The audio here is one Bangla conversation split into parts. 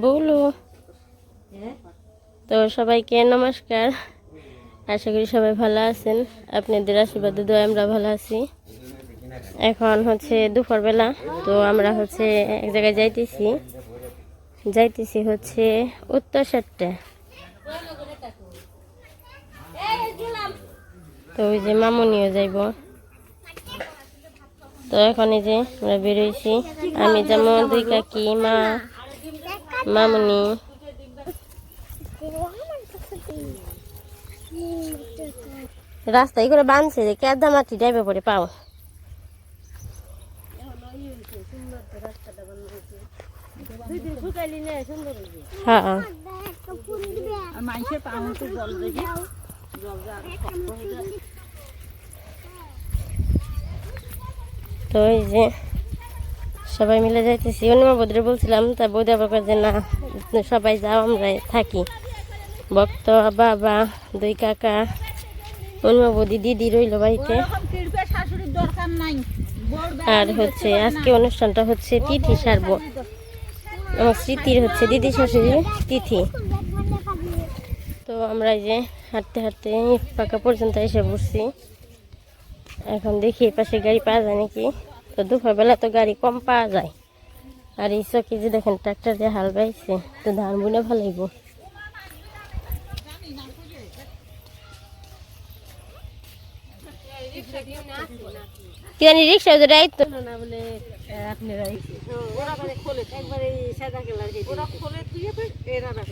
বলো। তো সবাইকে নমস্কার। আশা করি সবাই ভালো আছেন। আপনাদের আশীর্বাদে দোয়া আমরা ভালো আছি। এখন হচ্ছে দুপুরবেলা তো আমরা হচ্ছে এক জায়গায় যাইতেছি। যাইতেছি হচ্ছে উত্তর সাতটা। তো ওই যে মামুনিও যাইব। তো এখন যে আমরা বেরোইছি। আমি যেমন দুই কাকি, মা, মামুনি। রাস্তায় করে বাঁধছে যে কেদা মাটি ডাইবে পড়ে পাও। হ্যাঁ। মানুষের পা মতো জল দেখি। তো এই যে সবাই মিলে যাইতেছি। অনিমা বৌদিরে বলছিলাম, তা বৌদি আবার যে, না, সবাই যাও আমরা থাকি। ভক্ত, বাবা, দুই কাকা অনিমা বৌদি, দিদি রইল বাড়িতে। আর হচ্ছে, আজকে অনুষ্ঠানটা হচ্ছে তিথি সারব। আমার স্মৃতির হচ্ছে দিদি শাশুড়ির তিথি। তো আমরা এই যে হাঁটতে হাঁটতে পাকা পর্যন্ত এসে বসছি এখন দেখি এই পাশে গাড়ি পাওয়া যায় নাকি? তো দুপুরবেলা তো গাড়ি কম পাওয়া যায়। আর এই চকি যে দেখেন ট্রাক্টর দিয়ে হাল বাইছে তো ধান বুনে ভালাইব জানি রিক্সা যদি আইতো না বলে ওরা মানে খোলে একবারে সাদা কালার ওরা খোলে তুই এরা না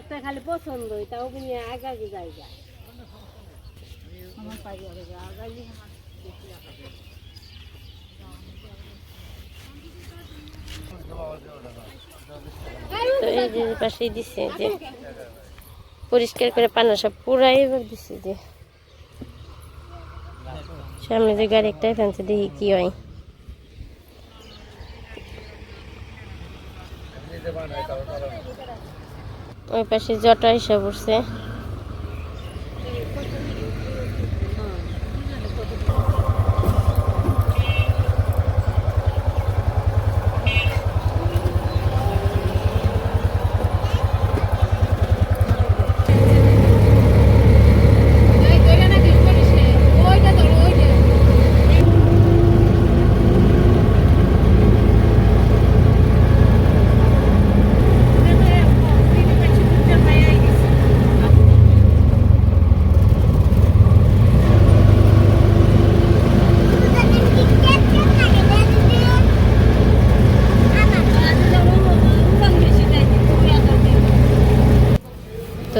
একটা খালি পছন্দ তাও কিনে আগে আগে যাইগা আমার পাই এই যে পাশেই দিছে যে পরিষ্কার করে পানা সব পুরাই এবার দিছে যে। সামনে যে গাড়ি একটা ফেলছে দেখি কি হয়। ওই পাশে জটা এসে পড়ছে।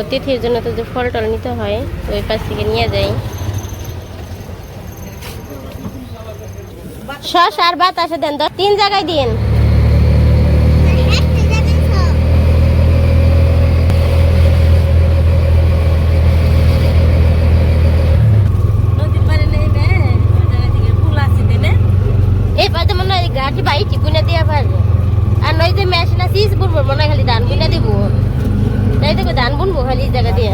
তো তিথির জন্য তো যে ফল টল নিতে হয় তো ওই পাশ থেকে নিয়ে যাই। শস আর বাতাসে দেন তিন জায়গায় দিন। গাড়ি বাইটি বুনে দিয়ে পারবে আর নয় যে মেশিন আছে বুনবো মনে খালি ধান বুনে দিব। তাই দেখো ধান বুনবো খালি জায়গা দিয়ে।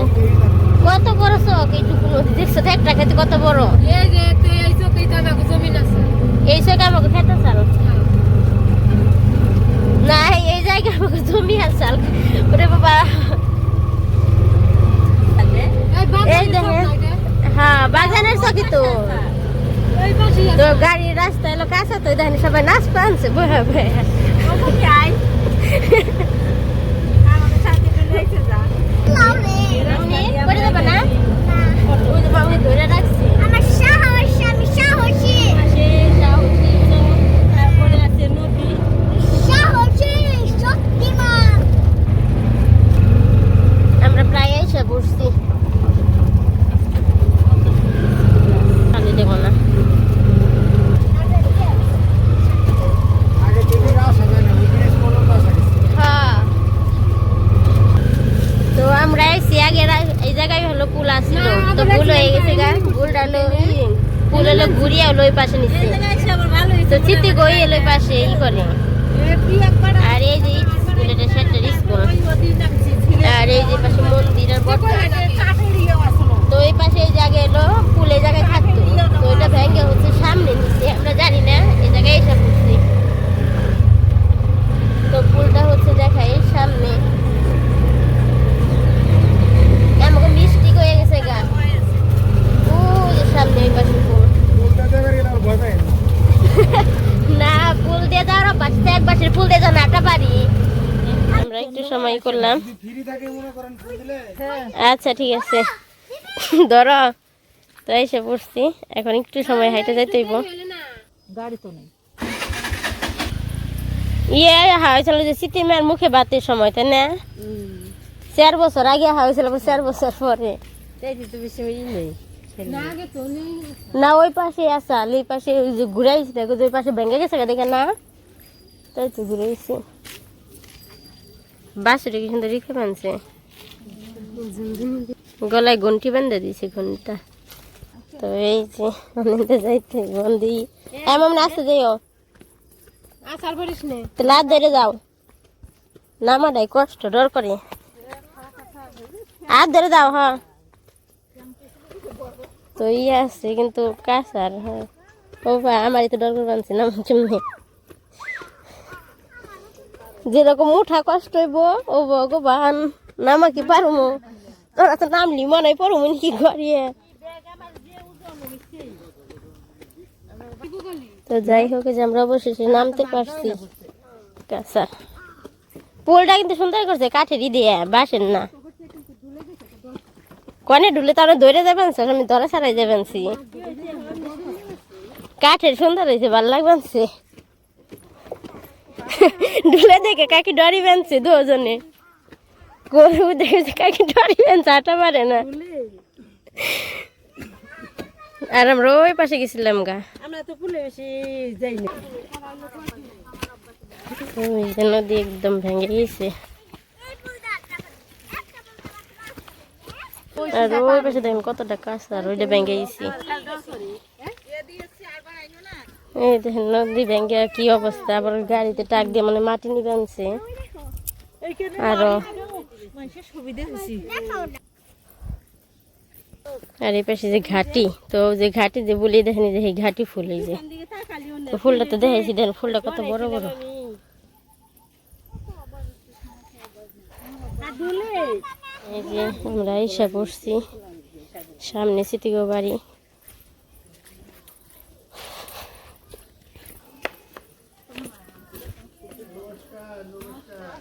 কত বড় চক এইটুকু নদী দেখছ তো একটা খেতে কত বড়? এই যে এই আমাকে জমিন আছে। এই চকে আমাকে খেতে চাল। না এই জায়গায় আমাকে জমি আর চাল ওরে বাবা। এই। হ্যাঁ বাজারের চকি তো। গাড়ির রাস্তা এলো কাছে তো দেখেন সবাই নাচ পানছে আই? আমরা প্রায় এসে বসছি। সিটি গই এলো পাশে ই করে। আর এই যে স্কুল এটা সেটা স্কুল। আর এই যে পাশে মন্দির আর তো এই পাশে এই জায়গা এলো পুল এই জায়গায় থাকতো তো এটা ভেঙে হচ্ছে সামনে নিচ্ছে আমরা জানি না, এই জায়গায় এসে পড়ছি। তো পুলটা হচ্ছে দেখাই সামনে। পাশের ফুল দিয়ে যেন আটা পারি। আমরা একটু সময় করলাম। আচ্ছা ঠিক আছে। ধরো, তো এসে পড়ছি। এখন একটু সময় হাইটে যাইতেইব হয়েছিল যে সিটিমের মুখে বাতির সময়, তাই না? চার বছর আগে হয়েছিল চার বছর পরে। না, ওই পাশে আসা ওই পাশে ঘুরাইছি ওই পাশে ভেঙে গেছে দেখে না? তাই তো বাসুরে কি সুন্দর রেখে বানছে? গলায় ঘন্টি বেঁধে দিয়েছে ঘণ্টা। তো এই যে, অনেকটা যাইতে বন্দি। এমন আসতে যাইও। আসার পারিস নে তো লাভ ধরে যাও। নামাটাই কষ্ট, ডর করে। আর ধরে যাও হ্যাঁ। তো ইয়ে আছে, কিন্তু কাঁচার হ্যাঁ। ও ভাই, আমারই তো ডর করে বানছি না চুমনি। যেরকম উঠা কষ্ট হইব, ও ভগবান নামা কি পারুমো। তোরা তো নামলি মনে পড়ুম কি করিয়ে? তো যাই হোক যে আমরা অবশেষে নামতে পারছি। কাঁচা। পোলটা কিন্তু সুন্দর করছে, কাঠেরই দিয়ে বাসেন না। কনে ঢুলে তারা ধরে যাবেন স্যার আমি ধরে ছাড়াই যাবেন কাঠের সুন্দর হয়েছে ভালো লাগবেন ঢুলে দেখে কাকি ডরি বানছে দুজনে। গরু দেখেছে কাকি ডরি বানছে আটা পারে না। আর আমরা ওই পাশে গেছিলাম গা। আমরা তো ফুলে বেশি যাই না। ওই যে নদী একদম ভেঙে গেছে আর ওই পাশে দেখেন কতটা কাঁচা আর ওইটা ভেঙে গেছি এই দেখেন, নদী ভেঙে কি অবস্থা? আবার গাড়িতে টাক দিয়ে মানে মাটি নিবে আনছে আরও। আর এই পাশে যে ঘাটি, তো যে ঘাটি যে বলি, দেখেন যে এই ঘাটি ফুল, এই যে। ফুলটা তো দেখাইছি, দেখেন, ফুলটা কত বড় বড়। এই যে আমরা ইসা পড়ছি, সামনে সিটিগো বাড়ি তো সামনে যে তাই মাসে দাঁড়িয়ে দিচ্ছে ব্যাপার কি আর দেখি ওরা দর্শন পাই না আসলে কই সুন্দর নিচে একটা গাছ একটা পাচ্ছে তুমি তার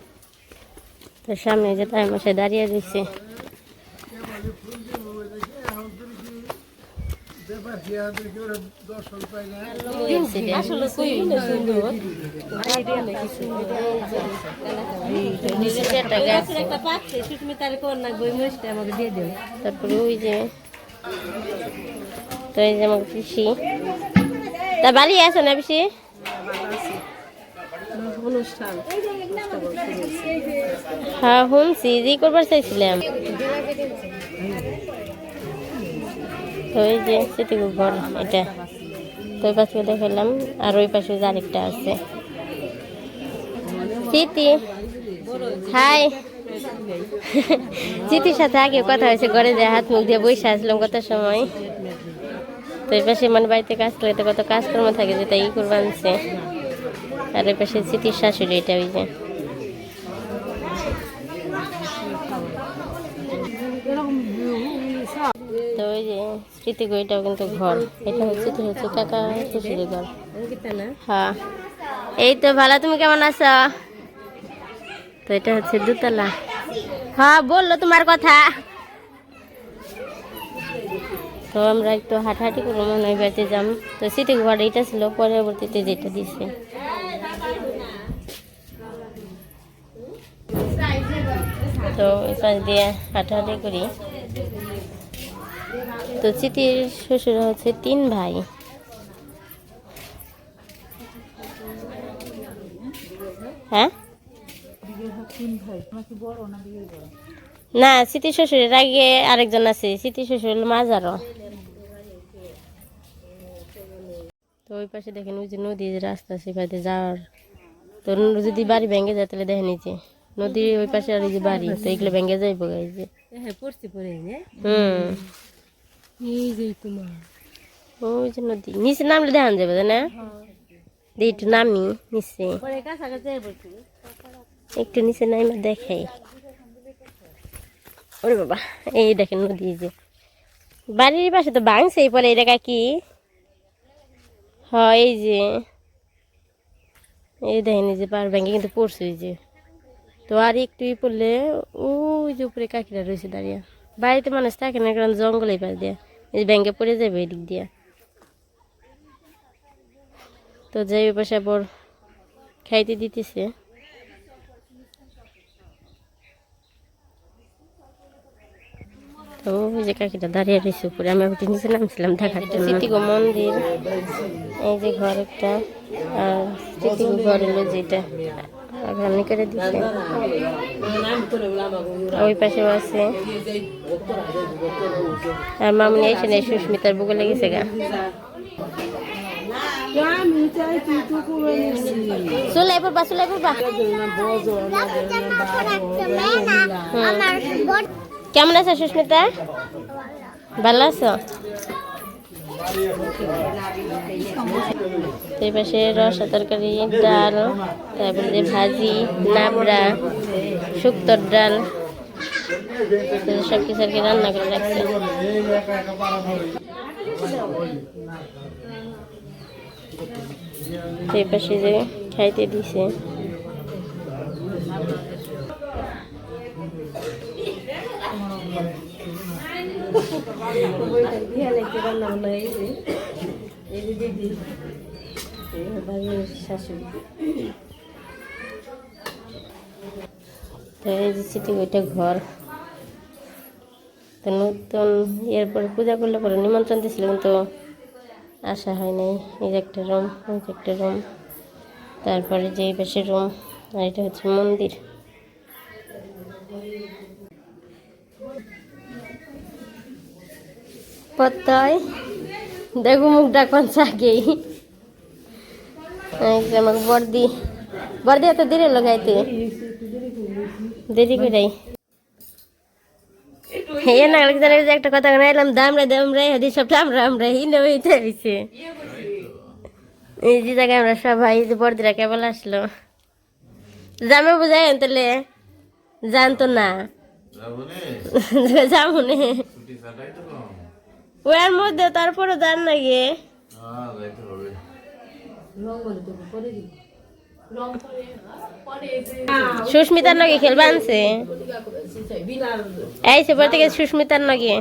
কোন না বই মরিচটা আমাকে দিয়ে দেও তারপরে ওই যে তো এই যে আমার পিসি। তা বাড়ি আছে না পিসি? অনুষ্ঠান। হ্যাঁ শুনছি যে করবার চাইছিলাম। তো এই যে সেটি ঘর, এটা। তো ওই পাশে দেখালাম, আর ওই পাশে আরেকটা আছে। স্মৃতি হাই। স্মৃতির সাথে আগে কথা হয়েছে, ঘরে যে হাত মুখ দিয়ে বসে আসলাম কত সময়। তো এই পাশে মানে বাড়িতে কাজ করে তো কত কাজকর্ম থাকে যেটা ই করব আনছে। আর পাশে স্মৃতির শাশুড়ি এটা ওই যে। তো ওই যে স্মৃতি এটাও কিন্তু ঘর। এটা হচ্ছে তো হচ্ছে কাকা শ্বশুরের ঘর। হ্যাঁ। এই তো ভালো, তুমি কেমন আছো? তো এটা হচ্ছে দুতলা। হ্যাঁ বলল তোমার কথা। তো আমরা একটু হাঁটাহাঁটি করব, মনে হয় বাড়িতে যাম। তো স্মৃতি ঘর এটা ছিল, পরবর্তীতে যেটা দিছে। তো এই পাশ দিয়ে হাঁটাহাঁটি করি। তো চিতির শ্বশুর হচ্ছে তিন ভাই। হ্যাঁ? না স্মৃতি শ্বশুরের আগে আরেকজন আছে স্মৃতি শ্বশুর হলো মাজারও। তো ওই পাশে দেখেন ওই যে নদীর রাস্তা সেখানে যাওয়ার। তো যদি বাড়ি ভেঙে যায়, তাহলে দেখেন এই যে নদীর ওই পাশে আর এই যে বাড়ি তো এগুলো ভেঙে যাইব এই যে। হ্যাঁ পড়ছি পড়ে হুম। এই যে তোমার। ওই যে নদী নিচে নামলে দেখান যাবে না? দিয়ে একটু নামি নিচে। পরে একটু। নিচে নামে দেখাই। ওরে বাবা এই দেখেন নদী যে। বাড়ির পাশে তো ভাঙছে পরে এই দেখা কি? হয় এই যে। এই দেখেন এই যে পার ভেঙে কিন্তু পড়ছে এই যে। তো আর একটুই পড়লে ওই যে উপরে কাকিরা রয়েছে দাঁড়িয়ে। বাড়িতে মানুষ থাকে না কারণ জঙ্গল পাশ দিয়ে। এই ব্যাঙ্কে পড়ে যাবে এদিক দিয়ে। তো যাই পাশে আবার খাইতে দিতেছে। তো ওই যে কাকিটা দাঁড়িয়ে রয়েছে উপরে আমি ওটি নিচে নামছিলাম দেখার জন্য। মন্দির। এই যে ঘর একটা আর ঘর হলো যেটা আগামী করে দিচ্ছে ওই পাশেও আছে। আর মামনি এসে নেই সুস্মিতার বুকে লেগেছে গা। চলে পড়বা চলে পড়বা কেমন আছো সুস্মিতা? ভালো আছো? এই পাশে রসা তরকারি, ডাল, তারপরে ভাজি, নাবড়া, শুক্তর ডাল সব কিছু আর কি রান্না করে রাখছে। এই পাশে যে খাইতে দিছে। তো এই স্মৃতি ওইটা ঘর তো নতুন এরপরে পূজা করলে পরে নিমন্ত্রণ দিয়েছিল কিন্তু আসা হয় নাই এই যে একটা রুম ওই যে একটা রুম তারপরে যে পাশে রুম আর এটা হচ্ছে মন্দির পত্তায়। দেখো মুখটা কোন আগেই এই যে আমার বর্দি বর্দি এত দেরি লাগাইতে দেরি করে এ না জানে যে একটা কথা এলাম হদি সব আমরা আমরা হি নেবে হইতে হইছে। এই যে জায়গায় আমরা সবাই এই যে বর্দিরা কেবল আসলো। জামে বুঝাই তাহলে? জানতো না। যাব নে ওয়ার মধ্যে তারপরে জান না গিয়ে সুস্মিতার নগে খেলবা আনছে? এই সেবার থেকে সুস্মিতার নগে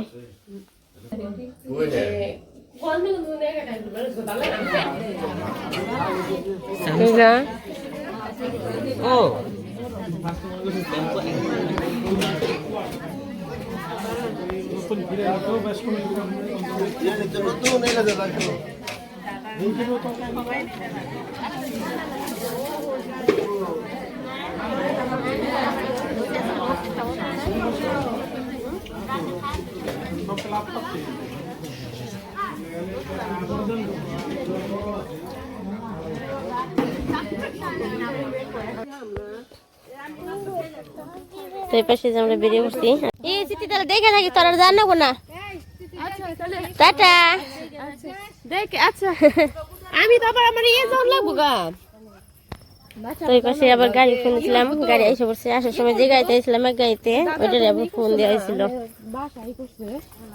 বুঝলা? নতুন এলে দেবা তো এই পাশে যে আমরা বেরিয়ে পড়ছি এই চিঠি তাহলে দেখে থাকি তোরা জান নেব না? টাটা। দেখ আচ্ছা। আমি তো আবার আমার ইয়ে যাওয়ার লাগবো গা। তো এই পাশে আবার গাড়ি ফোন দিয়েছিলাম গাড়ি এসে পড়ছে আসার সময় যে গাড়িতে এসেছিলাম এক গাড়িতে ওইটার আবার ফোন দেওয়া হয়েছিল।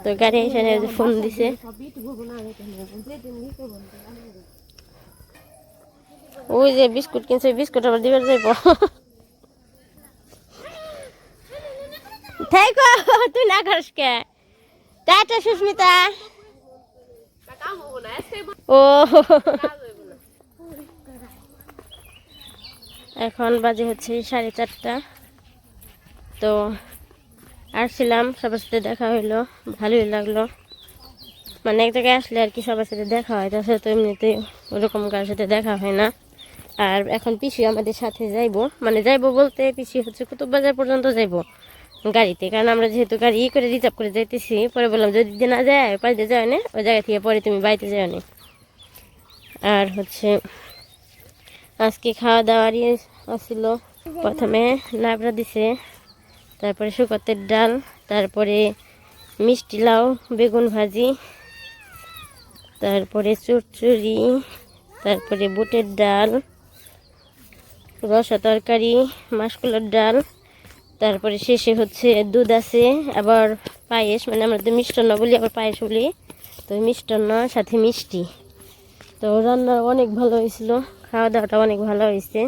তো গাড়ি এসে ফোন দিছে। ওই যে বিস্কুট কিনছে বিস্কুট আবার দিবার যাইব। থাইকো তুই না করিস কে? টাটা সুস্মিতা। ও। এখন বাজে হচ্ছে সাড়ে চারটা। তো আসছিলাম, সবার সাথে দেখা হইল, ভালোই লাগল। মানে এক জায়গায় আসলে আর কি সবার সাথে দেখা হয় সাথে তো এমনিতে ওরকম কারোর সাথে দেখা হয় না। আর এখন পিসি আমাদের সাথে যাইবো মানে যাইবো বলতে পিসি হচ্ছে কুতুববাজার পর্যন্ত যাইবো। গাড়িতে, কারণ আমরা যেহেতু গাড়ি করে রিজার্ভ করে যাইতেছি, পরে বললাম যদি না যায় বাড়িতে যাও না, ওই জায়গা থেকে পরে তুমি বাড়িতে যাও না। আর হচ্ছে, আজকে খাওয়া দাওয়ার দাওয়ারই আসছিল প্রথমে নাবড়া দিছে, তারপরে শুকতের ডাল, তারপরে মিষ্টি লাউ, বেগুন ভাজি, তারপরে চুরচুরি, তারপরে বুটের ডাল, রসা তরকারি, মাসকলার ডাল তারপরে শেষে হচ্ছে দুধ আছে, আবার পায়েস মানে আমরা তো মিষ্টান্ন বলি, আবার পায়েস বলি। তো মিষ্টান্ন, সাথে মিষ্টি। তো রান্না অনেক ভালো হয়েছিল, খাওয়া দাওয়াটা অনেক ভালো হয়েছে।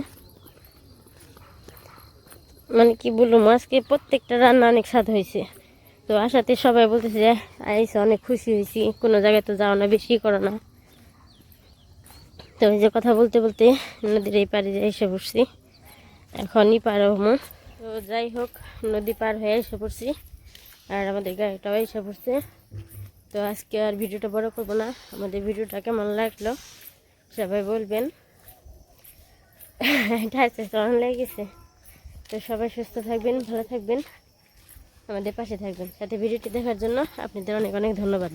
মানে কি বলব, আজকে প্রত্যেকটা রান্না অনেক স্বাদ হয়েছে। তো আসাতে সবাই বলতেছে যে, আইসে, অনেক খুশি হয়েছি, কোনো জায়গায় তো যাও না, বেশি করো না। তো ওই যে কথা বলতে বলতে নদীর এই পাড়ে যে এসে পড়ছি এখনই পার হমো তো যাই হোক, নদী পার হয়ে এসে পড়ছি আর আমাদের গাড়িটাও এসে পড়ছে। তো আজকে আর ভিডিওটা বড় করব না। আমাদের ভিডিওটা কেমন লাগল সবাই বলবেন। অনেক লেগেছে? তো সবাই সুস্থ থাকবেন, ভালো থাকবেন, আমাদের পাশে থাকবেন। সাথে ভিডিওটি দেখার জন্য আপনাদের অনেক অনেক ধন্যবাদ।